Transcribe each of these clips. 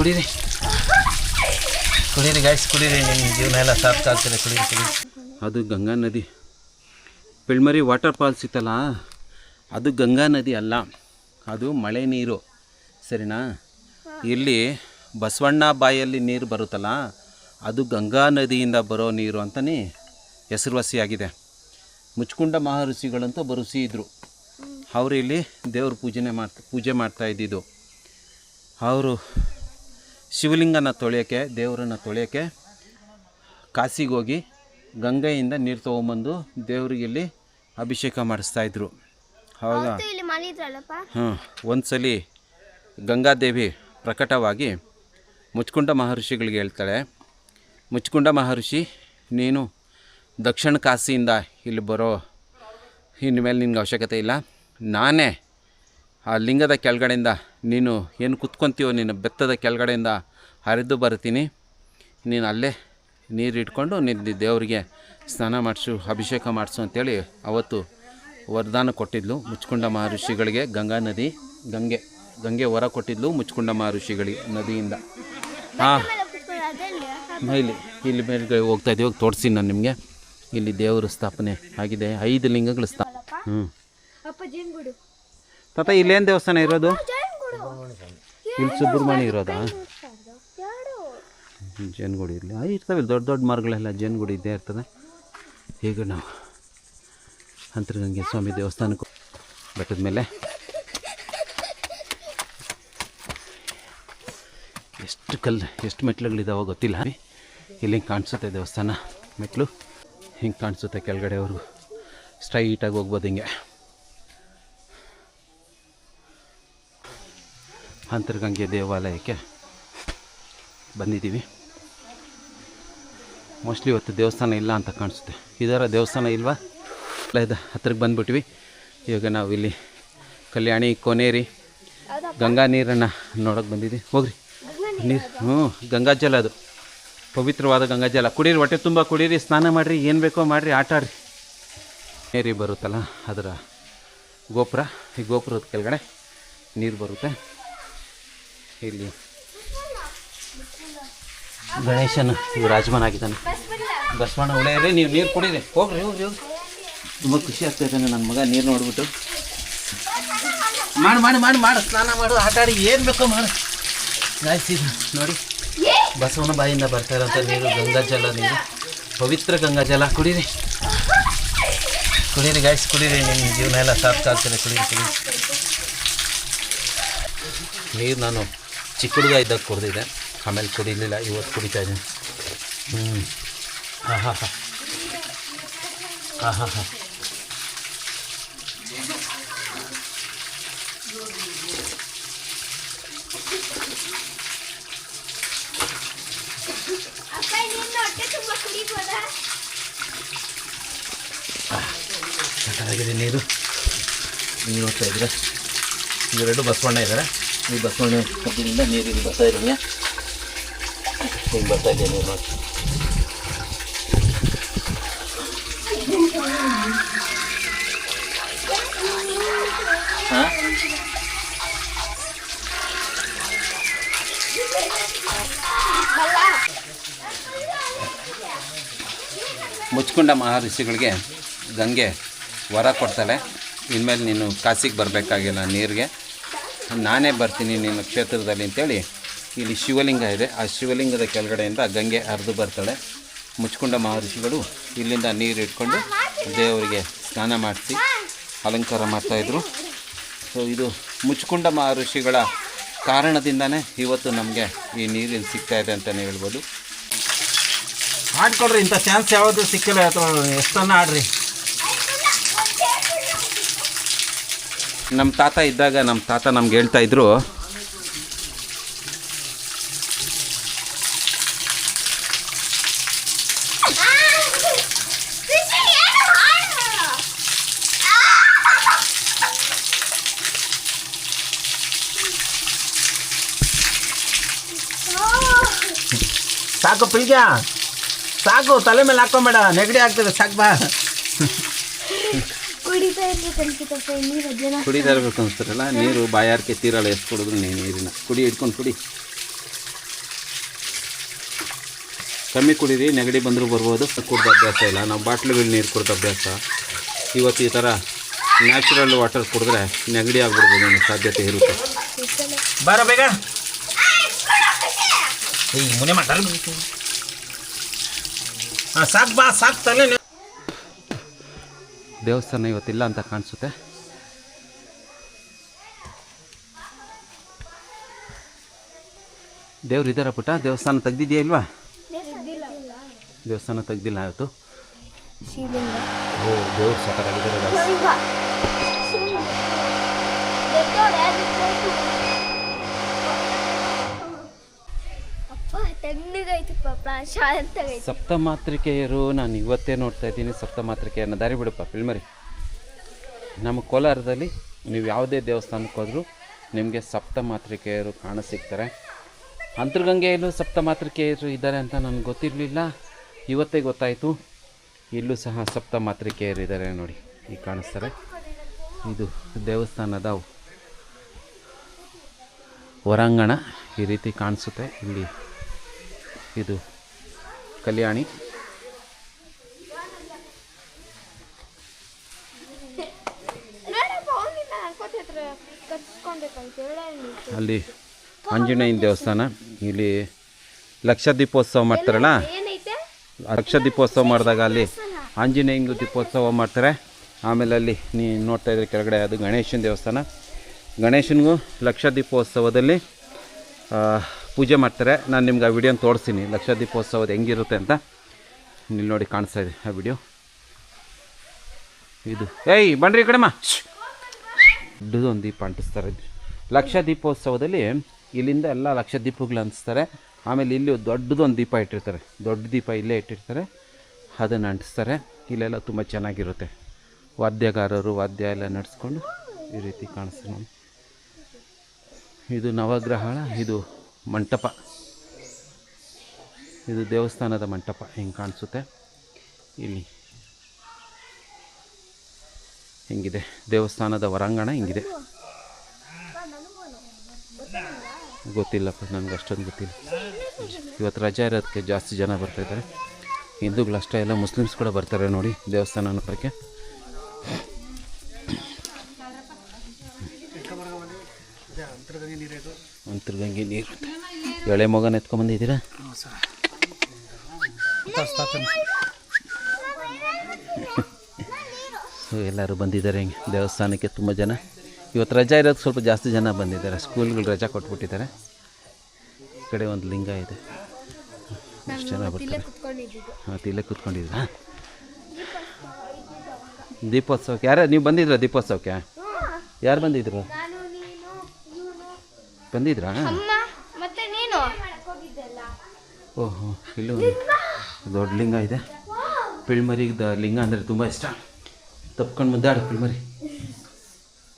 ಕುಡೀರಿ. ಕುಡೀರಿ ಗಾಯ್ಸ್ ಕುಡೀರಿ. ನಿಮ್ಮ ಜೀವನ ಎಲ್ಲ ಸಾರ್ಥಕ ಆಗ್ತದೆ. ಕುಡೀರಿ ಕುಡೀರಿ. ಅದು ಗಂಗಾ ನದಿ. ಪಿಳ್ಮರಿ ವಾಟರ್ ಫಾಲ್ಸ್ ಇತ್ತಲ್ಲ ಅದು ಗಂಗಾ ನದಿ ಅಲ್ಲ. ಅದು ಮಳೆ ನೀರು. ಸರಿನಾ? ಇಲ್ಲಿ ಬಸವಣ್ಣ ಬಾಯಲ್ಲಿ ನೀರು ಬರುತ್ತಲ್ಲ, ಅದು ಗಂಗಾ ನದಿಯಿಂದ ಬರೋ ನೀರು ಅಂತಲೇ ಹೆಸರುವಾಸಿಯಾಗಿದೆ. ಮುಚ್ಕುಂಡ ಮಹರ್ಷಿಗಳಂತ ಬರುಸಿ ಇದ್ದರು ಅವರು ಇಲ್ಲಿ ದೇವ್ರ ಪೂಜನೆ ಮಾಡ್ತಾ, ಪೂಜೆ ಮಾಡ್ತಾ ಇದ್ದಿದ್ದು. ಅವರು ಶಿವಲಿಂಗನ ತೊಳೆಯೋಕ್ಕೆ ದೇವರನ್ನ ತೊಳೆಯೋಕ್ಕೆ ಕಾಸಿಗೆ ಹೋಗಿ ಗಂಗೆಯಿಂದ ನೀರು ತೊಗೊಂಬಂದು ದೇವರಿಗೆ ಇಲ್ಲಿ ಅಭಿಷೇಕ ಮಾಡಿಸ್ತಾ ಇದ್ದರು ಹೌದಾ? ಇಲ್ಲಿ ಮಾಡಿದ್ರಲ್ಲಪ್ಪ. ಹಾಂ ಒಂದು ಸಲ ಗಂಗಾದೇವಿ ಪ್ರಕಟವಾಗಿ ಮುಚ್ಕುಂಡ ಮಹರ್ಷಿಗಳಿಗೆ ಹೇಳ್ತಾಳೆ ಮುಚ್ಕುಂಡ ಮಹರ್ಷಿ ನೀನು ದಕ್ಷಿಣ ಕಾಶಿಯಿಂದ ಇಲ್ಲಿ ಬರೋ ಇನ್ನು ಮೇಲೆ ನಿನ್ಗೆ ಅವಶ್ಯಕತೆ ಇಲ್ಲ. ನಾನೇ ಆ ಲಿಂಗದ ಕೆಳಗಡೆಯಿಂದ ನೀನು ಏನು ಕುತ್ಕೊತೀವೋ ನೀನು ಬೆತ್ತದ ಕೆಳಗಡೆಯಿಂದ ಹರಿದು ಬರ್ತೀನಿ. ನೀನು ಅಲ್ಲೇ ನೀರು ಇಟ್ಕೊಂಡು ನಿನ್ನ ದೇವರಿಗೆ ಸ್ನಾನ ಮಾಡಿಸು ಅಭಿಷೇಕ ಮಾಡಿಸು ಅಂತೇಳಿ ಅವತ್ತು ವರದಾನ ಕೊಟ್ಟಿದ್ಲು ಮುಚ್ಕುಂಡ ಮಹರ್ಷಿಗಳಿಗೆ. ಗಂಗಾ ನದಿ ಗಂಗೆ ಗಂಗೆ ವರ ಕೊಟ್ಟಿದ್ಲು ಮುಚ್ಕುಂಡ ಮಹರ್ಷಿಗಳಿಗೆ ನದಿಯಿಂದ. ಹಾಂ ಇಲ್ಲಿ ಇಲ್ಲಿ ಮೇಲ್ಗಡೆ ಹೋಗ್ತಾ ಇದ್ದೀವಿ ತೋರಿಸಿ ನಾನು ನಿಮಗೆ. ಇಲ್ಲಿ ದೇವರ ಸ್ಥಾಪನೆ ಆಗಿದೆ ಐದು ಲಿಂಗಗಳ ಸ್ಥಾ ಹ್ಞೂ ತಾತ ಇಲ್ಲೇನು ದೇವಸ್ಥಾನ ಇರೋದು? ಇಲ್ಲಿ ಸುಬ್ರಹ್ಮಣ್ಯ ಇರೋದಾ? ಜೇನುಗುಡಿ ಇರಲಿ. ಆ ಇರ್ತಾವೆ ದೊಡ್ಡ ದೊಡ್ಡ ಮರಗಳೆಲ್ಲ ಜೇನುಗುಡಿ ಇದ್ದೇ ಇರ್ತದೆ. ಈಗ ನಾವು ಅಂತರಗಂಗೆ ಸ್ವಾಮಿ ದೇವಸ್ಥಾನಕ್ಕೆ ಬೆಟ್ಟದ ಮೇಲೆ ಎಷ್ಟು ಕಲ್ಲು ಎಷ್ಟು ಮೆಟ್ಲುಗಳಿದಾವೋ ಗೊತ್ತಿಲ್ಲ. ಇಲ್ಲಿ ಹಿಂಗೆ ಕಾಣಿಸುತ್ತೆ ದೇವಸ್ಥಾನ ಮೆಟ್ಲು. ಹಿಂಗೆ ಕಾಣಿಸುತ್ತೆ ಕೆಳಗಡೆವರೆಗೂ ಸ್ಟ್ರೈಟಾಗಿ ಹೋಗ್ಬೋದು ಹಿಂಗೆ. ಅಂತರ್ಗಂಗೆ ದೇವಾಲಯಕ್ಕೆ ಬಂದಿದ್ದೀವಿ. ಮೋಸ್ಟ್ಲಿ ಇವತ್ತು ದೇವಸ್ಥಾನ ಇಲ್ಲ ಅಂತ ಕಾಣಿಸುತ್ತೆ. ಇದರ ದೇವಸ್ಥಾನ ಇಲ್ವಾ? ಇಲ್ಲ ಹತ್ತಿರಕ್ಕೆ ಬಂದುಬಿಟ್ವಿ. ಇವಾಗ ನಾವು ಇಲ್ಲಿ ಕಲ್ಯಾಣಿ, ಕೊನೇರಿ, ಗಂಗಾ ನೀರನ್ನು ನೋಡೋಕೆ ಬಂದಿದ್ವಿ. ಹೋಗ್ರಿ. ನೀರು, ಹ್ಞೂ ಗಂಗಾಜಲ ಅದು. ಪವಿತ್ರವಾದ ಗಂಗಾಜಲ ಕುಡೀರಿ, ಹೊಟ್ಟೆ ತುಂಬ ಕುಡೀರಿ, ಸ್ನಾನ ಮಾಡಿರಿ, ಏನು ಬೇಕೋ ಮಾಡಿರಿ, ಆಟ ಆಡ್ರಿ. ಏರಿ ಬರುತ್ತಲ್ಲ, ಅದರ ಗೋಪುರ, ಈ ಗೋಪುರದ ಕೆಳಗಡೆ ನೀರು ಬರುತ್ತೆ. ಇಲ್ಲಿ. ಗಣೇಶನ ವಿರಾಜಮಾನ ಆಗಿದ್ದಾನೆ. ಬಸವಣ್ಣ ರೀ, ನೀವು ನೀರು ಕುಡೀರಿ. ಹೋಗ್ರಿ ಹೋಗ್ರಿ ಹೋಗ್ರಿ. ತುಂಬ ಖುಷಿ ಆಗ್ತಾ ಇದ್ದಾನೆ ನನ್ನ ಮಗ, ನೀರು ನೋಡ್ಬಿಟ್ಟು. ಮಾಡಿ ಮಾಡಿ ಮಾಡಿ, ಮಾಡು. ಸ್ನಾನ ಮಾಡು, ಆಟ ಆಡಿ. ಏನು ಬೇಕೋ ಮಾಡು. ಗಾಯಿಸಿದ ನೋಡಿ. ಬಸವನ ಬಾಯಿಂದ ಬರ್ತಾ ಇರೋಂಥ ನೀರು, ಗಂಗಾ ಜಲ ನೀರು. ಪವಿತ್ರ ಗಂಗಾ ಜಲ. ಕುಡೀರಿ. ಕುಡೀರಿ ಗಾಯಿಸಿ ಕುಡೀರಿ. ನಿಮ್ಮ ಜೀವನ ಎಲ್ಲ ಸಾರ್ಥಕ ಆಗ್ತದೆ. ಕುಡೀರಿ ಕುಡೀರಿ. ನೀರು ನಾನು ಚಿಕ್ಕ ಹುಡುಗ ಕುಡ್ದಿದ್ದೆ. ಆಮೇಲೆ ಕುಡಿಲಿಲ್ಲ, ಇವತ್ತು ಕುಡಿತಾ ಇದ್ದೀನಿ. ಹ್ಞೂ ಹಾಂ ಹಾಂ ಹಾಂ. ಹಾಂ ಹಾಂ ಹಾಂ. ನೀರು. ನೀರು ಹೋಗ್ತಾ ಇದ್ರೆ ಇವೆರಡು ಬಸವಣ್ಣ ಇದ್ದಾರೆ. ಈ ಬಸವಣ್ಣ ಕಬ್ಬಿನಿಂದ ನೀರು ಇಲ್ಲಿ ಬರ್ತಾ ಇದ್ದೀನಿ ಹಿಂಗೆ ಬರ್ತಾ ಇದೆ ನೀರು ಮುಚ್ಕೊಂಡ ಮಹರ್ಷಿಗಳಿಗೆ ಗಂಗೆ ವರ ಕೊಡ್ತಾಳೆ. ಇನ್ಮೇಲೆ ನೀನು ಕಾಸಿಗೆ ಬರಬೇಕಾಗಿಲ್ಲ ನೀರಿಗೆ. ನಾನೇ ಬರ್ತೀನಿ ನಿನ್ನ ಕ್ಷೇತ್ರದಲ್ಲಿ ಅಂತೇಳಿ ಇಲ್ಲಿ ಶಿವಲಿಂಗ ಇದೆ. ಆ ಶಿವಲಿಂಗದ ಕೆಳಗಡೆಯಿಂದ ಗಂಗೆ ಹರಿದು ಬರ್ತಾಳೆ. ಮುಚ್ಕೊಂಡ ಮಹರ್ಷಿಗಳು ಇಲ್ಲಿಂದ ನೀರು ಇಟ್ಕೊಂಡು ದೇವರಿಗೆ ಸ್ನಾನ ಮಾಡಿಸಿ ಅಲಂಕಾರ ಮಾಡ್ತಾಯಿದ್ರು ಸೊ ಇದು ಮುಚ್ಕೊಂಡ ಮಹರ್ಷಿಗಳ ಕಾರಣದಿಂದನೇ ಇವತ್ತು ನಮಗೆ ಈ ನೀರಿನ ಸಿಗ್ತಾ ಇದೆ ಅಂತಲೇ ಹೇಳ್ಬೋದು. ಆಡ್ಕೊಳ್ರಿ ಇಂಥ ಚಾನ್ಸ್ ಯಾವುದು ಸಿಕ್ಕಿಲ್ಲ, ಅಥವಾ ಎಷ್ಟನ್ನು ಆಡ್ರಿ ನಮ್ಮ ತಾತ ಇದ್ದಾಗ ನಮ್ಮ ತಾತ ನಮ್ಗೆ ಹೇಳ್ತಾ ಇದ್ರು, ಸಾಕು ಪ್ರೀಜ ಸಾಕು, ತಲೆ ಮೇಲೆ ಹಾಕೊಂಬೇಡ ನೆಗಡಿ ಆಗ್ತದೆ. ಸಾಕು, ಬಾ. ಕುಡಿತಾ ಇರ್ಬೇಕನ್ಸುತ್ತಪ್ಪ ನೀರು ಜನ ಕುಡಿತಾ ಇರ್ಬೇಕು ಅನ್ಸ್ತಾರಲ್ಲ ನೀರು ಬಾಯಾರಿಕೆ ತೀರಲ್ಲ ಎಷ್ಟು ಕುಡಿದ್ರು ನೀ ನೀರಿನ. ಕುಡಿ ಇಟ್ಕೊಂಡು ಕುಡಿ. ಕಮ್ಮಿ ಕುಡೀರಿ ನೆಗಡಿ ಬಂದರೂ ಬರ್ಬೋದು ಕುಡ್ದು ಅಭ್ಯಾಸ ಇಲ್ಲ. ನಾವು ಬಾಟ್ಲುಗಳು ನೀರು ಕುಡ್ದು ಅಭ್ಯಾಸ. ಇವತ್ತು ಈ ಥರ ನ್ಯಾಚುರಲ್ ವಾಟರ್ ಕುಡಿದ್ರೆ ನೆಗಡಿ ಆಗ್ಬಿಡ್ಬೋದು ಅನ್ನೋ ಸಾಧ್ಯತೆ ಇರುತ್ತೆ. ಬಾರ ಬೇಗ. ಮುನೆ ಮಾತಾಡ ಸಾಕು ಬಾ ಸಾಕು ತಲೆ ದೇವಸ್ಥಾನ ಇವತ್ತಿಲ್ಲ ಅಂತ ಕಾಣಿಸುತ್ತೆ. ದೇವ್ರು ಇದ್ದಾರ ಪುಟ್ಟ? ದೇವಸ್ಥಾನ ತೆಗ್ದಿದ್ಯಾ ಇಲ್ವಾ? ದೇವಸ್ಥಾನ ತೆಗ್ದಿಲ್ಲ ಇವತ್ತು. ಓ ದೇವ್ರು ಸಕರಾಗಿದ್ದಾರೆ ಪಾಪ ನಾನು ಇವತ್ತೇ ನೋಡ್ತಾ ಇದ್ದೀನಿ ಸಪ್ತಮಾತ್ರಿಕೆಯನ್ನು. ದಾರಿ ಬಿಡಪ್ಪ ಫಿಲ್ಮರಿ ನಮ್ಮ ಕೋಲಾರದಲ್ಲಿ ನೀವು ಯಾವುದೇ ದೇವಸ್ಥಾನಕ್ಕೆ ಹೋದರೂ ನಿಮಗೆ ಸಪ್ತಮಾತ್ರಿಕೆಯರು ಕಾಣ ಸಿಗ್ತಾರೆ. ಅಂತರ್ಗಂಗೆಯಲ್ಲೂ ಸಪ್ತಮಾತ್ರಿಕೆಯರು ಇದ್ದಾರೆ ಅಂತ ನನಗೆ ಗೊತ್ತಿರಲಿಲ್ಲ. ಇವತ್ತೇ ಗೊತ್ತಾಯಿತು. ಇಲ್ಲೂ ಸಹ ಸಪ್ತಮಾತ್ರಿಕೆಯರು ಇದ್ದಾರೆ ನೋಡಿ ಈಗ ಕಾಣಿಸ್ತಾರೆ. ಇದು ದೇವಸ್ಥಾನದ ಹೊರಾಂಗಣ ಈ ರೀತಿ ಕಾಣಿಸುತ್ತೆ. ಇಲ್ಲಿ ಇದು ಕಲ್ಯಾಣಿ. ಅಲ್ಲಿ ಆಂಜನೇಯನ ದೇವಸ್ಥಾನ. ಇಲ್ಲಿ ಲಕ್ಷ ದೀಪೋತ್ಸವ ಮಾಡ್ತಾರಲ್ಲ ಲಕ್ಷ ದೀಪೋತ್ಸವ ಮಾಡಿದಾಗ ಅಲ್ಲಿ ಆಂಜನೇಯಂಗೂ ದೀಪೋತ್ಸವ ಮಾಡ್ತಾರೆ. ಆಮೇಲೆ ಅಲ್ಲಿ ನೀ ನೋಡ್ತಾ ಇದ್ರೆ ಕೆಳಗಡೆ ಅದು ಗಣೇಶನ ದೇವಸ್ಥಾನ. ಗಣೇಶನಿಗೂ ಲಕ್ಷ ದೀಪೋತ್ಸವದಲ್ಲಿ ಪೂಜೆ ಮಾಡ್ತಾರೆ. ನಾನು ನಿಮ್ಗೆ ಆ ವಿಡಿಯೋನ ತೋರಿಸ್ತೀನಿ. ಲಕ್ಷ ದೀಪೋತ್ಸವದ ಹೆಂಗಿರುತ್ತೆ ಅಂತ. ಇಲ್ಲಿ ನೋಡಿ ಕಾಣಿಸ್ತಾ ಇದೆ ಆ ವಿಡಿಯೋ. ಇದು. ಏಯ್, ಬನ್ರಿ ಈ ಕಡೆಮ್ಮ. ದೊಡ್ಡದೊಂದು ದೀಪ ಅಂಟಿಸ್ತಾರೆ. ಲಕ್ಷ ದೀಪೋತ್ಸವದಲ್ಲಿ ಇಲ್ಲಿಂದ ಎಲ್ಲ ಲಕ್ಷ ದೀಪಗಳು ಅಂಟಿಸ್ತಾರೆ. ಆಮೇಲೆ ಇಲ್ಲಿ ದೊಡ್ಡದೊಂದು ದೀಪ ಇಟ್ಟಿರ್ತಾರೆ. ದೊಡ್ಡ ದೀಪ ಇಲ್ಲೇ ಇಟ್ಟಿರ್ತಾರೆ. ಅದನ್ನು ಅಂಟಿಸ್ತಾರೆ. ಇಲ್ಲೆಲ್ಲ ತುಂಬ ಚೆನ್ನಾಗಿರುತ್ತೆ. ವಾದ್ಯಗಾರರು ವಾದ್ಯ ಎಲ್ಲ ನಡೆಸ್ಕೊಂಡು ಈ ರೀತಿ ಕಾಣಿಸ್ತೀನಿ ಇದು ನವಗ್ರಹಣ. ಇದು ಮಂಟಪ. ಇದು ದೇವಸ್ಥಾನದ ಮಂಟಪ ಹೆಂಗೆ ಕಾಣಿಸುತ್ತೆ? ಇಲ್ಲಿ. ಹೆಂಗಿದೆ? ದೇವಸ್ಥಾನದ ಹೊರಾಂಗಣ ಹಿಂಗಿದೆ? ಗೊತ್ತಿಲ್ಲಪ್ಪ ನನಗೆ ಅಷ್ಟೊಂದು ಗೊತ್ತಿಲ್ಲ. ಇವತ್ತು ರಜೆ ಇರೋದಕ್ಕೆ ಜಾಸ್ತಿ ಜನ ಬರ್ತಾಯಿದ್ದಾರೆ ಹಿಂದೂಗಳಷ್ಟೇ ಎಲ್ಲ ಮುಸ್ಲಿಮ್ಸ್ ಕೂಡ ಬರ್ತಾರೆ ನೋಡಿ ದೇವಸ್ಥಾನ ನೋಡೋಕ್ಕೆ ಅಂತರ್ಗಂಗೆ ನೀರು. ಎಳೆ ಮಗನ ಎತ್ಕೊಂಬಂದಿದ್ದೀರಾ ಸೊ ಎಲ್ಲರೂ ಬಂದಿದ್ದಾರೆ ಹಿಂಗೆ. ದೇವಸ್ಥಾನಕ್ಕೆ ತುಂಬ ಜನ. ಇವತ್ತು ರಜಾ ಇರೋದು ಸ್ವಲ್ಪ ಜಾಸ್ತಿ ಜನ ಬಂದಿದ್ದಾರೆ. ಸ್ಕೂಲ್ಗಳು ರಜಾ ಕೊಟ್ಬಿಟ್ಟಿದ್ದಾರೆ. ಈ ಕಡೆ ಒಂದು ಲಿಂಗ ಇದೆ. ಎಷ್ಟು ಜನ ಬರ್ತಾರೆ? ಮತ್ತು ಇಲ್ಲೇ ಕೂತ್ಕೊಂಡಿದ್ರಾ ದೀಪೋತ್ಸವಕ್ಕೆ. ಯಾರ ನೀವು ಬಂದಿದ್ರಾ ದೀಪೋತ್ಸವಕ್ಕೆ? ಯಾರು ಬಂದಿದ್ರು? ನಾನು ನೀನು ಇವನು. ಬಂದಿದ್ರಾ? ನೀನು ಓಹೋ ಇಲ್ಲೂ ದೊಡ್ಡ ಲಿಂಗ ಇದೆ. ಪಿಳ್ಮರಿಗೆ ದ ಲಿಂಗ ಅಂದರೆ ತುಂಬ ಇಷ್ಟ. ತಪ್ಕೊಂಡು ಮುದ್ದಾಡು ಪಿಳ್ಮರಿ.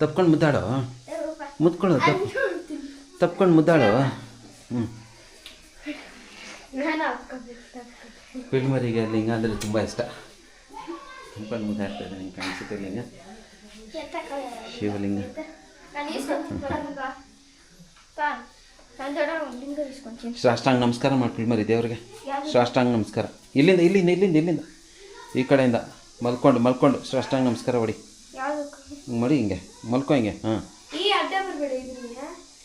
ತಪ್ಕೊಂಡು ಮುದ್ದಾಡೋ? ಮುದ್ಕೊಳ್ಳೋ ತಪ್ ತಪ್ಕೊಂಡು ಮುದ್ದಾಡು? ಹ್ಞೂ ಪಿಳ್ಮರಿಗೆ ಲಿಂಗ ಅಂದರೆ ತುಂಬ ಇಷ್ಟ. ತಪ್ಕೊಂಡು ಮುದ್ದಾಡ್ತಾ ಇದೆ ಹಿಂಗೆ ಕಾಣಿಸುತ್ತೆ ಲಿಂಗ. ಶಿವಲಿಂಗ. ಸಾಷ್ಟಾಂಗ ನಮಸ್ಕಾರ ಮಾಡಿ ಮರಿ ದೇವ್ರಿಗೆ. ಸಾಷ್ಟಾಂಗ ನಮಸ್ಕಾರ. ಇಲ್ಲಿಂದ ಇಲ್ಲಿಂದ ಇಲ್ಲಿಂದ ಇಲ್ಲಿಂದ. ಈ ಕಡೆಯಿಂದ. ಮಲ್ಕೊಂಡು ಮಲ್ಕೊಂಡು. ಸಾಷ್ಟಾಂಗ ನಮಸ್ಕಾರ ಹೊಡಿ. ಹಿಂಗೆ ಮಾಡಿ ಹಿಂಗೆ. ಮಲ್ಕೊ ಹಿಂಗೆ. ಹಾಂ.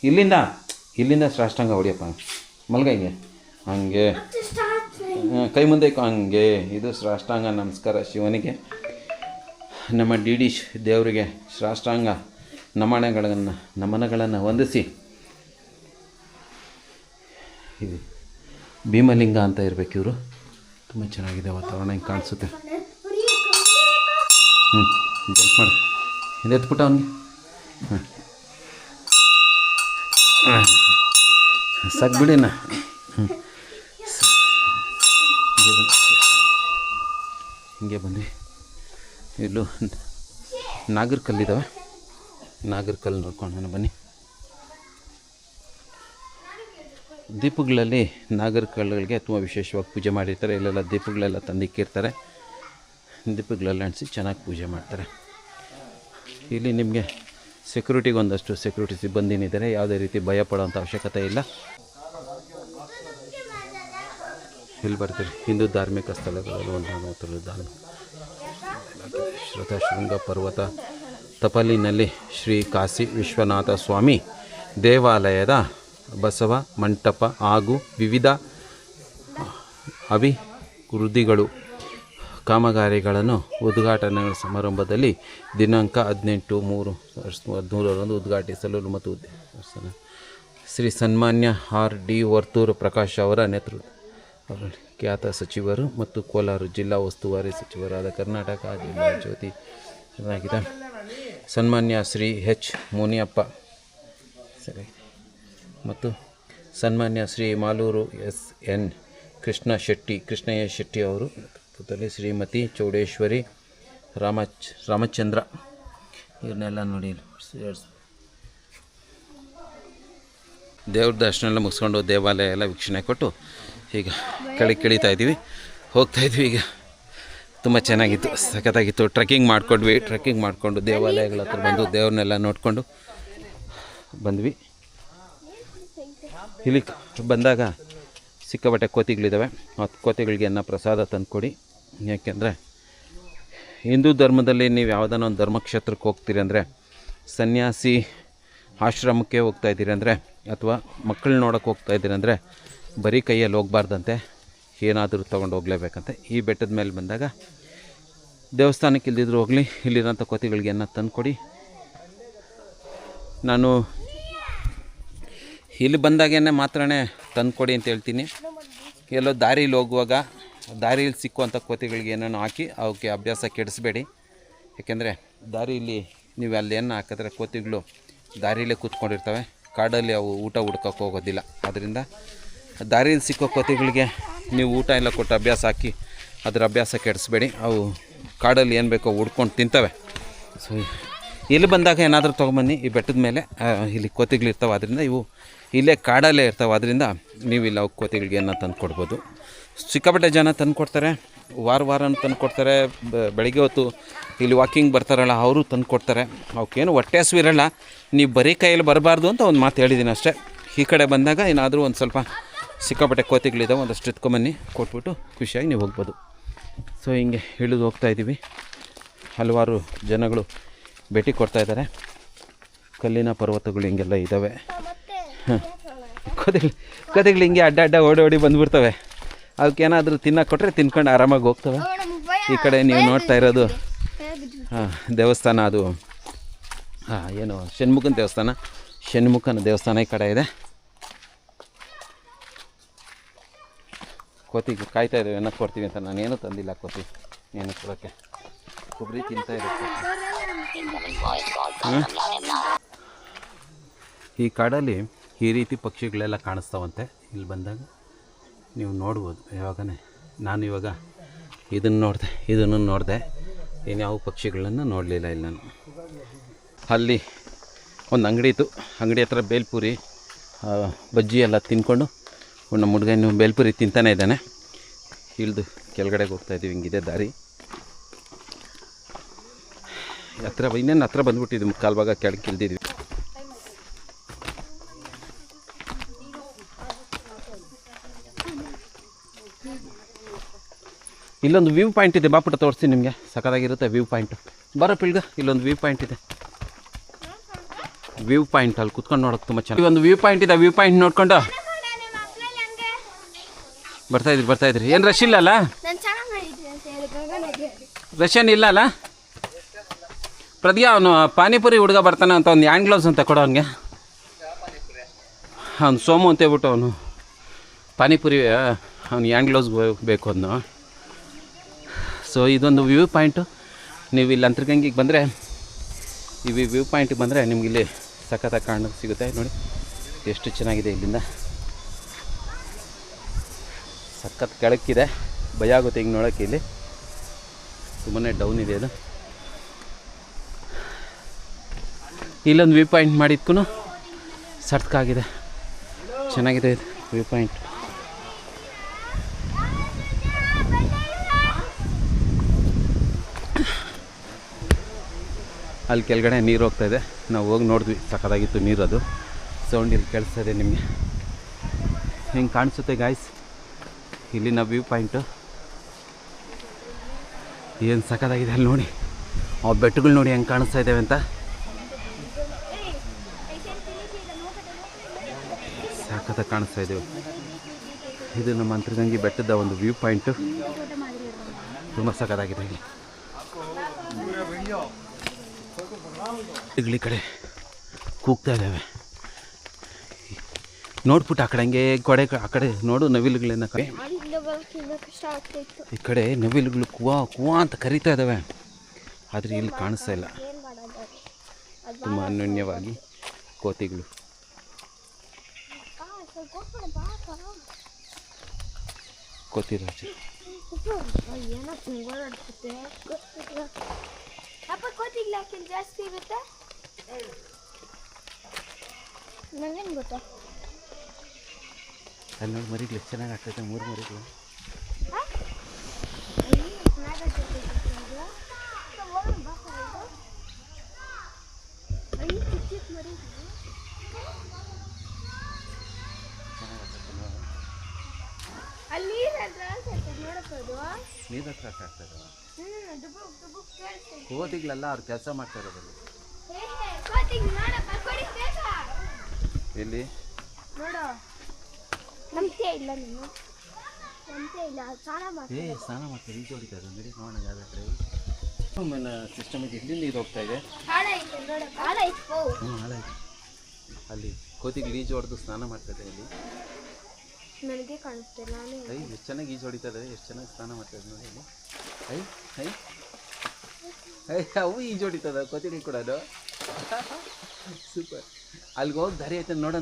ಇಲ್ಲಿಂದ? ಇಲ್ಲಿಂದ ಸಾಷ್ಟಾಂಗ ಹೊಡಿಯಪ್ಪ. ಮಲ್ಗ ಹಿಂಗೆ. ಹಂಗೆ. ಕೈ ಮುಂದೆ ಹಂಗೆ. ಇದು ಸಾಷ್ಟಾಂಗ ನಮಸ್ಕಾರ ಶಿವನಿಗೆ. ನಮ್ಮ ಡಿ ಡಿ ಶ್ ದೇವರಿಗೆ ಸಾಷ್ಟಾಂಗ ನಮನಗಳನ್ನು ನಮನಗಳನ್ನು ವಂದಿಸಿ. ಇದು. ಭೀಮಲಿಂಗ ಅಂತ ಇರಬೇಕು ಇವರು. ತುಂಬ ಚೆನ್ನಾಗಿದೆ ವಾತಾವರಣ ಹಿಂಗೆ ಕಾಣಿಸುತ್ತೆ. ಹ್ಞೂ ಜಂಪ್ ಮಾಡಿ. ಹಿಂದೆ ಎತ್ಬಿಟ್ಟ ಅವನಿಗೆ. ಹಾಂ ಸಾಕು ಬಿಡಿನ ಹ್ಞೂ ಹಿಂಗೆ ಬಂದು ಹಿಂಗೆ ಬಂದ್ವಿ ಇಲ್ಲೂ ನಾಗರ ಕಲ್ಲಿದ್ದಾವೆ ನಾಗರ ಕಲ್ಲು ನೋಡ್ಕೊಂಡು ಬನ್ನಿ. ದೀಪಗಳಲ್ಲಿ ನಾಗರ ಕಲ್ಲುಗಳಿಗೆ ತುಂಬ ವಿಶೇಷವಾಗಿ ಪೂಜೆ ಮಾಡಿರ್ತಾರೆ. ಇಲ್ಲೆಲ್ಲ ದೀಪಗಳೆಲ್ಲ ತಂದಿಕ್ಕಿರ್ತಾರೆ. ದೀಪಗಳೆಲ್ಲ ಅಂಟಿಸಿ ಚೆನ್ನಾಗಿ ಪೂಜೆ ಮಾಡ್ತಾರೆ. ಇಲ್ಲಿ ನಿಮಗೆ ಸೆಕ್ಯೂರಿಟಿಗೆ ಒಂದಷ್ಟು ಸೆಕ್ಯೂರಿಟಿ ಸಿಬ್ಬಂದಿನಿದ್ದಾರೆ. ಯಾವುದೇ ರೀತಿ ಭಯ ಪಡೋಂಥ ಅವಶ್ಯಕತೆ ಇಲ್ಲ. ಇಲ್ಲಿ ಬರ್ತೀರಿ. ಹಿಂದೂ ಧಾರ್ಮಿಕ ಸ್ಥಳಗಳಲ್ಲಿ ಒಂದು ಧಾರ್ಮಿಕ ಶ್ರುತಶೃಂಗ ಪರ್ವತ ತಪಲಿನಲ್ಲಿ ಶ್ರೀ ಕಾಶಿ ವಿಶ್ವನಾಥ ಸ್ವಾಮಿ ದೇವಾಲಯದ ಬಸವ, ಮಂಟಪ ಹಾಗೂ ವಿವಿಧ ಅಭಿವೃದ್ಧಿಗಳು ಕಾಮಗಾರಿಗಳನ್ನು ಉದ್ಘಾಟನೆ ಸಮಾರಂಭದಲ್ಲಿ ದಿನಾಂಕ ಹದಿನೆಂಟು ಮೂರು ಹದಿಮೂರರಂದು ಉದ್ಘಾಟಿಸಲು ಮತ್ತು. ಶ್ರೀ ಸನ್ಮಾನ್ಯ ಆರ್ ಡಿ ವರ್ತೂರು ಪ್ರಕಾಶ್ ಅವರ ನೇತೃತ್ವ ಖ್ಯಾತ ಸಚಿವರು ಮತ್ತು ಕೋಲಾರ ಜಿಲ್ಲಾ ಉಸ್ತುವಾರಿ ಸಚಿವರಾದ ಕರ್ನಾಟಕ ಜ್ಯೋತಿ ಸನ್ಮಾನ್ಯ ಶ್ರೀ ಎಚ್ ಮುನಿಯಪ್ಪ. ಸರಿ. ಮತ್ತು ಸನ್ಮಾನ್ಯ ಶ್ರೀ ಮಾಲೂರು ಎಸ್ ಎನ್ ಕೃಷ್ಣ ಶೆಟ್ಟಿ, ಕೃಷ್ಣಯ್ಯ ಶೆಟ್ಟಿ ಅವರು ನೇತೃತ್ವದಲ್ಲಿ ಶ್ರೀಮತಿ ಚೌಡೇಶ್ವರಿ ರಾಮ, ರಾಮಚಂದ್ರ. ಇವ್ರನ್ನೆಲ್ಲ ನೋಡಿ ದೇವ್ರ ದರ್ಶನ ಎಲ್ಲ ಮುಗಿಸ್ಕೊಂಡು ದೇವಾಲಯ ಎಲ್ಲ ವೀಕ್ಷಣೆ ಕೊಟ್ಟು ಈಗ ಕಳಿ ಇದ್ದೀವಿ. ಹೋಗ್ತಾ ಇದ್ವಿ ಈಗ. ತುಂಬ ಚೆನ್ನಾಗಿತ್ತು. ಸಖತ್ತಾಗಿತ್ತು. ಟ್ರೆಕ್ಕಿಂಗ್ ಮಾಡ್ಕೊಂಡ್ವಿ. ಟ್ರೆಕ್ಕಿಂಗ್ ಮಾಡಿಕೊಂಡು ದೇವಾಲಯಗಳ ಹತ್ರ ಬಂದು ದೇವ್ರನ್ನೆಲ್ಲ ನೋಡಿಕೊಂಡು ಬಂದ್ವಿ. ಇಲ್ಲಿ ಬಂದಾಗ ಸಿಕ್ಕಾಪಟ್ಟೆ ಕೋತಿಗಳಿದ್ದಾವೆ. ಆ ಕೋತಿಗಳಿಗೆ ಅನ್ನ ಪ್ರಸಾದ ತಂದುಕೊಡಿ. ಯಾಕೆಂದರೆ ಹಿಂದೂ ಧರ್ಮದಲ್ಲಿ ನೀವು ಯಾವುದಾನ ಒಂದು ಧರ್ಮಕ್ಷೇತ್ರಕ್ಕೆ ಹೋಗ್ತೀರಿ ಅಂದರೆ, ಸನ್ಯಾಸಿ ಆಶ್ರಮಕ್ಕೆ ಹೋಗ್ತಾ ಇದ್ದೀರಿ ಅಂದರೆ, ಅಥವಾ ಮಕ್ಕಳನ್ನ ನೋಡೋಕ್ಕೆ ಹೋಗ್ತಾ ಇದ್ದೀರಿ ಅಂದರೆ, ಬರೀ ಕೈಯಲ್ಲಿ ಹೋಗಬಾರ್ದಂತೆ, ಏನಾದರೂ ತೊಗೊಂಡು ಹೋಗಲೇಬೇಕಂತೆ. ಈ ಬೆಟ್ಟದ ಮೇಲೆ ಬಂದಾಗ ದೇವಸ್ಥಾನಕ್ಕೆ ಇಲ್ದಿದ್ರು ಹೋಗಲಿ, ಇಲ್ಲಿರೋಂಥ ಕೋತಿಗಳಿಗೆ ಅನ್ನ ತಂದುಕೊಡಿ. ನಾನು ಇಲ್ಲಿ ಬಂದಾಗೇನೆ ಮಾತ್ರನೇ ತಂದುಕೊಡಿ ಅಂತ ಹೇಳ್ತೀನಿ. ಎಲ್ಲೋ ದಾರೀಲಿ ಹೋಗುವಾಗ ದಾರಿಯಲ್ಲಿ ಸಿಕ್ಕುವಂಥ ಕೋತಿಗಳಿಗೆ ಏನೇನೋ ಹಾಕಿ ಅವಕ್ಕೆ ಅಭ್ಯಾಸ ಕೆಡಿಸ್ಬೇಡಿ. ಯಾಕೆಂದರೆ ದಾರಿಯಲ್ಲಿ ನೀವು ಅಲ್ಲಿ ಏನು ಹಾಕಿದ್ರೆ ಕೋತಿಗಳು ದಾರಿಯಲ್ಲೇ ಕೂತ್ಕೊಂಡಿರ್ತವೆ. ಕಾಡಲ್ಲಿ ಅವು ಊಟ ಹುಡ್ಕೋಕೆ ಹೋಗೋದಿಲ್ಲ. ಅದರಿಂದ ದಾರಿಯಲ್ಲಿ ಸಿಕ್ಕೋ ಕೋತಿಗಳಿಗೆ ನೀವು ಊಟ ಎಲ್ಲ ಕೊಟ್ಟು ಅಭ್ಯಾಸ ಹಾಕಿ ಅದರ ಅಭ್ಯಾಸ ಕೆಡಿಸ್ಬೇಡಿ. ಅವು ಕಾಡಲ್ಲಿ ಏನು ಬೇಕೋ ಹುಡ್ಕೊಂಡು ತಿಂತವೆ. ಸೊ ಇಲ್ಲಿ ಬಂದಾಗ ಏನಾದರೂ ತೊಗೊಂಬನ್ನಿ, ಈ ಬೆಟ್ಟದ ಮೇಲೆ ಇಲ್ಲಿ ಇಲ್ಲಿ ಕೋತಿಗಳಿರ್ತಾವೆ ಅದರಿಂದ ಇವು ಇಲ್ಲೇ ಕಾಡಲ್ಲೇ ಇರ್ತಾವೆ ಅದರಿಂದ ನೀವು ಇಲ್ಲಿ ಅವು ಕೋತಿಗಳಿಗೆ ಏನೋ ತಂದು ಕೊಡ್ಬೋದು. ಸಿಕ್ಕಾಪಟ್ಟೆ ಜನ ತಂದು ಕೊಡ್ತಾರೆ, ವಾರ ವಾರನೂ ತಂದು ಕೊಡ್ತಾರೆ ಬೆಳಿಗ್ಗೆ ಹೊತ್ತು ಇಲ್ಲಿ ವಾಕಿಂಗ್ ಬರ್ತಾರಲ್ಲ, ಅವರು ತಂದು ಕೊಡ್ತಾರೆ. ಅವಕ್ಕೇನು ಹೊಟ್ಟೆ ಹಸು ಇರಲ್ಲ, ನೀವು ಬರೀ ಕೈಯಲ್ಲಿ ಬರಬಾರ್ದು ಅಂತ ಒಂದು ಮಾತು ಹೇಳಿದ್ದೀನಿ ಅಷ್ಟೇ. ಈ ಕಡೆ ಬಂದಾಗ ಏನಾದರೂ ಒಂದು ಸ್ವಲ್ಪ ಸಿಕ್ಕಾಪಟ್ಟೆ ಕೋತಿಗಳಿದ್ದಾವೆ ಒಂದಷ್ಟು ಎತ್ಕೊಂಬನ್ನಿ, ಕೊಟ್ಬಿಟ್ಟು ಖುಷಿಯಾಗಿ ನೀವು ಹೋಗ್ಬೋದು. ಸೊ, ಹಿಂಗೆ ಇಳಿದು ಹೋಗ್ತಾ ಇದ್ದೀವಿ. ಹಲವಾರು ಜನಗಳು ಭೇಟಿ ಕೊಡ್ತಾ ಇದ್ದಾರೆ. ಕಲ್ಲಿನ ಪರ್ವತಗಳು ಹಿಂಗೆಲ್ಲ ಇದ್ದಾವೆ ಕೋತಿಗಳು ಕೋತಿಗಳು ಹಿಂಗೆ ಅಡ್ಡ ಅಡ್ಡ ಓಡಿ ಓಡಿ ಬಂದ್ಬಿಡ್ತವೆ. ಅವಕ್ಕೇನಾದರೂ ತಿನ್ನಕ್ಕೆ ಕೊಟ್ಟರೆ ತಿನ್ಕೊಂಡು ಆರಾಮಾಗಿ ಹೋಗ್ತವೆ. ಈ ಕಡೆ ನೀವು ನೋಡ್ತಾ ಇರೋದು, ಹಾಂ, ದೇವಸ್ಥಾನ ಅದು. ಹಾಂ, ಏನು, ಷಣ್ಮುಖನ ದೇವಸ್ಥಾನ. ಷಣ್ಮುಖನ ದೇವಸ್ಥಾನ ಈ ಕಡೆ ಇದೆ. ಕೋತಿಗೆ ಕಾಯ್ತಾ ಇದ್ದೇವೆ, ಏನಕ್ಕೆ ಕೊಡ್ತೀವಿ ಅಂತ. ನಾನೇನು ತಂದಿಲ್ಲ ಕೋತಿ. ಏನಕ್ಕೆ ಕೊಡೋಕ್ಕೆ? ಕೊಬ್ಬರಿ ತಿಂತಾ ಇರುತ್ತೆ? ಈ ಕಾಡಲ್ಲಿ ಈ ರೀತಿ ಪಕ್ಷಿಗಳೆಲ್ಲ ಕಾಣಿಸ್ತಾವಂತೆ. ಇಲ್ಲಿ ಬಂದಾಗ ನೀವು ನೋಡ್ಬೋದು, ಯಾವಾಗನೇ ನಾನು ಇವಾಗ ಇದನ್ನು ನೋಡಿದೆ ಇದನ್ನು ನೋಡಿದೆ, ಇನ್ಯಾವ ಪಕ್ಷಿಗಳನ್ನು ನೋಡಲಿಲ್ಲ ಇಲ್ಲಿ ನಾನು. ಅಲ್ಲಿ ಒಂದು ಅಂಗಡಿ ಇತ್ತು, ಅಂಗಡಿ ಹತ್ರ ಬೇಲ್ಪುರಿ ಬಜ್ಜಿ ಎಲ್ಲ ತಿನ್ಕೊಂಡು ನಮ್ಮ ಹುಡುಗ ಇನ್ನು ಬೇಲ್ಪುರಿ ತಿಂತಾನೆ ಇದ್ದಾನೆ. ಇಳಿದು ಕೆಳಗಡೆಗೆ ಹೋಗ್ತಾಯಿದ್ದೀವಿ ಹಿಂಗಿದೆ ದಾರಿ. ಹತ್ರ ಇನ್ನೇನು ಹತ್ರ ಬಂದ್ಬಿಟ್ಟಿದ್ವಿ ಕಾಲು ಭಾಗ ಕೆಳಗೆ ಇಳ್ದಿದ್ವಿ ಇಲ್ಲೊಂದು ವ್ಯೂ ಪಾಯಿಂಟ್ ಇದೆ ಬಾಪುಟ ತೋರಿಸ್ತೀನಿ ನಿಮಗೆ. ಸಖತ್ತಾಗಿರುತ್ತೆ ವ್ಯೂ ಪಾಯಿಂಟ್. ಬರೋ ಪಿಳ್ಗ ಇಲ್ಲೊಂದು ವ್ಯೂ ಪಾಯಿಂಟ್ ಇದೆ. ವ್ಯೂ ಪಾಯಿಂಟ್ ಅಲ್ಲಿ ಕುತ್ಕೊಂಡು ನೋಡೋಕೆ ತುಂಬ ಚೆನ್ನಾಗಿ ಒಂದು ವ್ಯೂ ಪಾಯಿಂಟ್ ಇದೆ ವ್ಯೂ ಪಾಯಿಂಟ್ ನೋಡ್ಕೊಂಡು. ಬರ್ತಾ ಇದ್ರಿ ಬರ್ತಾ ಇದ್ರಿ. ಏನು ರಶ್ ಇಲ್ಲ ಅಲ್ಲ? ರಶ್ ಏನಿಲ್ಲ ಇಲ್ಲ ಅಲ್ಲ? ಪ್ರದ್ಯಾ, ಅವನು ಪಾನಿಪುರಿ ಹುಡುಗ ಬರ್ತಾನೆ ಅಂತ ಒಂದು ಹ್ಯಾಂಡ್ ಗ್ಲೌಸ್ ಅಂತ ಕೊಡೋ ಅವನಿಗೆ. ಅವ್ನು ಸೋಮು ಅಂತ ಹೇಳ್ಬಿಟ್ಟು ಅವನು ಪಾನಿಪುರಿ ಅವ್ನು ಹ್ಯಾಂಡ್ ಗ್ಲೌಸ್ ಬೇಕು ಅದನ್ನು. ಸೊ ಇದೊಂದು ವ್ಯೂ ಪಾಯಿಂಟು ನೀವು ಇಲ್ಲಿ ಅಂತರ್ಗಂಗಿಗೆ ಬಂದರೆ, ಈ ವ್ಯೂ ಪಾಯಿಂಟಿಗೆ ಬಂದರೆ ನಿಮ್ಗೆ ಇಲ್ಲಿ ಸಖತ್ತಾಗಿ ಕಾಣ ಸಿಗುತ್ತೆ. ನೋಡಿ, ಎಷ್ಟು ಚೆನ್ನಾಗಿದೆ ಇಲ್ಲಿಂದ. ಸಖತ್ ಕೆಳಕ್ಕಿದೆ. ಭಯ ಆಗುತ್ತೆ ಹಿಂಗೆ ನೋಡೋಕ್ಕೆ ಇಲ್ಲಿ. ತುಂಬಾ ಡೌನ್ ಇದೆ ಅದು. ಇಲ್ಲೊಂದು ವ್ಯೂ ಪಾಯಿಂಟ್ ಮಾಡಿದ್ಕೂ ಸರ್ತಕ್ಕಾಗಿದೆ ಚೆನ್ನಾಗಿದೆ ಇದು ವ್ಯೂ ಪಾಯಿಂಟ್ ಅಲ್ಲಿ ಕೆಳಗಡೆ ನೀರು ಹೋಗ್ತಾ ಇದೆ. ನಾವು ಹೋಗಿ ನೋಡಿದ್ವಿ, ಸಖತ್ತಾಗಿತ್ತು ನೀರು ಅದು. ಸೌಂಡ್ ಇಲ್ಲಿ ಕೇಳಿಸ್ತಾ ಇದೆ ನಿಮಗೆ. ಹಿಂಗೆ ಕಾಣಿಸುತ್ತೆ ಗಾಯ್ಸ್ ಇಲ್ಲಿನ ವ್ಯೂ ಪಾಯಿಂಟು ಏನು ಸಖತ್ತಾಗಿದೆ ಅಲ್ಲಿ ನೋಡಿ. ಆ ಬೆಟ್ಟಗಳು ನೋಡಿ ಹೆಂಗೆ ಕಾಣಿಸ್ತಾ ಇದ್ದಾವೆ ಅಂತ. ಸಖತ್ತಾಗಿ ಕಾಣಿಸ್ತಾ ಇದ್ದೇವೆ ಇದು ನಮ್ಮ ಅಂತರಗಂಗಿ ಬೆಟ್ಟದ ಒಂದು ವ್ಯೂ ಪಾಯಿಂಟು. ತುಂಬ ಸಖತ್ತಾಗಿದೆ ಇಲ್ಲಿ. ಕಡೆ ಕೂಗ್ತಾ ಇದ್ದಾವೆ. ನೋಡ್ಬಿಟ್ಟು ಆ ಕಡೆ ಹಂಗೆ ಕೊಡೆ ಆ ಕಡೆ ನೋಡು ನವಿಲುಗಳನ್ನ ಕಡೆ ಈ ಕಡೆ ನವಿಲುಗಳು ಕುವಾ ಕುವಾ ಅಂತ ಕರಿತಾ ಇದ್ದಾವೆ. ಆದರೆ ಇಲ್ಲಿ ಕಾಣಿಸ್ತಾ ಇಲ್ಲ. ತುಂಬ ಅನ್ಯೋನ್ಯವಾಗಿ ಕೋತಿಗಳು. ಬಾ ಸ್ವಲ್ಪ ಹೋಗ್ಬೇಡ ಬಾ ಕೋತಿ ರಾಜ ಏನೋ ಓಡಾಡ್ಸುತ್ತೆ ಅಪ್ಪ ಕೋತಿಗ್ಲ ಹಾಕಿಲ್ ಜಾಸ್ತಿ ಇರುತ್ತೆ ನಂಗೇನು ಗೊತ್ತಾ ಅಲ್ಲಿ ನೋಡಿ ಮರಿಗಳು ಚೆನ್ನಾಗಿ ಆಗ್ತೈತೆ, ಮೂರು ಮರಿಗಳು ಅಲ್ಲಿ ನೀರು ಹತ್ರ ಆಗ್ತಾ ಕೋತಿಗಳೆಲ್ಲ ಅವ್ರು ಕೆಲಸ ಮಾಡ್ತಾ ಎಲ್ಲಿ? ನೋಡು. ನಂಬಿಕೆ ಇಲ್ಲ ನೀನು. ನಂಬಿಕೆ ಇಲ್ಲ ಸ್ನಾನ ಏ ಸ್ನಾನ ಮಾಡ್ತಾರೆ ಈಜು ಹೊಡಿತಾ ನಡಿ ನೋಡೋಣ ಆಮೇಲೆ ಸಿಸ್ಟಮ್ ಇದೆ ಇಲ್ಲಿಂದ ಇದು ಹೋಗ್ತಾ ಇದೆ? ಹ್ಞೂ ಹಾಳಾಯ್ತು ಅಲ್ಲಿ ಕೋತಿಗೆ ಈಜು ಹೊಡೆದು ಸ್ನಾನ ಮಾಡ್ತಾ ಇದೆ ಇಲ್ಲಿ? ನನಗೆ ಕಾಣಿಸ್ತೆ ನಾನು ಐ ಎಷ್ಟು ಚೆನ್ನಾಗಿ ಈಜು ಎಷ್ಟು ಚೆನ್ನಾಗಿ ಸ್ನಾನ ನೋಡಿ ಇಲ್ಲಿ. I I. ಐ ಅವು ಈಜು ಹೊಡಿತದ ಕೋತಿಗಳು ಕೂಡ ಸೂಪರ್ ಅಲ್ಲಿಗೆ ಹೋಗಿ ದಾರಿ ಐತೆ ನೋಡೋಣ